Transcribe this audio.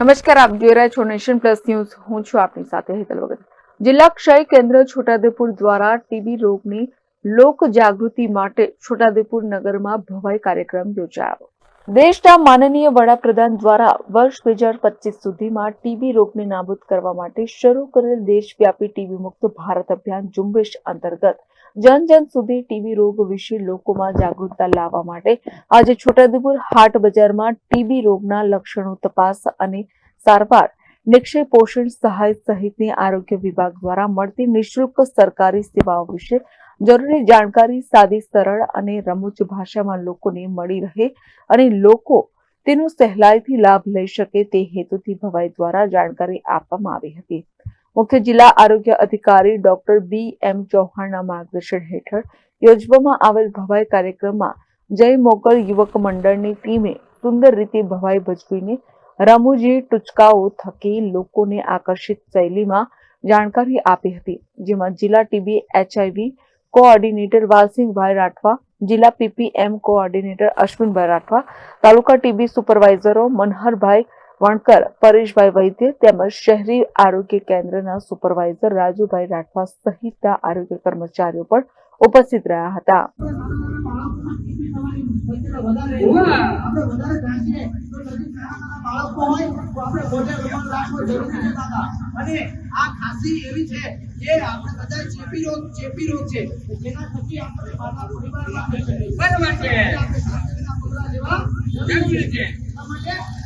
નમસ્કાર, આપ જોઈ રહ્યા છો નેશન પ્લસ ન્યૂઝ. હું છું આપની સાથે હેતલ વગર. જિલ્લા ક્ષય કેન્દ્ર છોટાદેપુર દ્વારા ટીબી રોગની લોક જાગૃતિ માટે છોટાદેપુર નગરમાં ભવાઈ કાર્યક્રમ યોજાયો. દેશના માનનીય વડાપ્રધાન દ્વારા વર્ષ બે હજાર પચીસ સુધીમાં ટીબી રોગને નાબૂદ કરવા માટે શરૂ કરેલ દેશવ્યાપી ટીબી મુક્ત ભારત અભિયાન ઝુંબેશ અંતર્ગત જન જન સુધી ટીબી રોગ વિશે લોકોમાં જાગૃતતા લાવવા માટે આજે છોટાઉદેપુર હાટ બજારમાં ટીબી રોગના લક્ષણો તપાસ અને સારવાર, નિક્ષય પોષણ સહાય સહિતની આરોગ્ય વિભાગ દ્વારા મળતી નિઃશુલ્ક સરકારી સેવાઓ વિશે જરૂરી જાણકારી સાદી, સરળ અને રમૂજ ભાષામાં લોકોને મળી રહે અને લોકો તેનો સહેલાઈથી લાભ લઈ શકે તે હેતુથી ભવાઈ દ્વારા જાણકારી આપવામાં આવી હતી. મુખ્ય જિલ્લા આરોગ્ય અધિકારી ડોક્ટર બી એમ ચૌહાણના માર્ગદર્શન હેઠળ યોજવામાં આવેલ ભવાઈ કાર્યક્રમમાં જય મોગલ યુવક મંડળની ટીમે સુંદર રીતે ભવાઈ ભજવીને રમૂજી ટૂચકાઓ થકી લોકોને આકર્ષિત શૈલીમાં જાણકારી આપી હતી, જેમાં જિલ્લા TB HIV coordinator Valsinhbhai Rathwa, જિલ્લા પીપીએમ કોઓર્ડિનેટર અશ્વિનભાઈ રાઠવા, તાલુકા ટીબી સુપરવાઇઝરો મનહરભાઈ વણકર પરેશભાઈ વૈદ્ય તેમજ શહેરી આરોગ્ય કેન્દ્રના સુપરવાઇઝર રાજુભાઈ રાઠવા સહિતના આરોગ્ય કર્મચારીઓ પણ ઉપસ્થિત રહ્યા હતા આપણે વધારે જાણીએ તો સૌથી નાના બાળકો હોય તો આપણે મોઢે રૂમાલ રાખવો જરૂરી છે દાદા અને આ ખાંસી એવી છે જે આપણે બધા ચેપી રોગ ચેપી રોગ છે જેના થકી આપણે પરિવારમાં બરાબર છે. જરૂરી છે.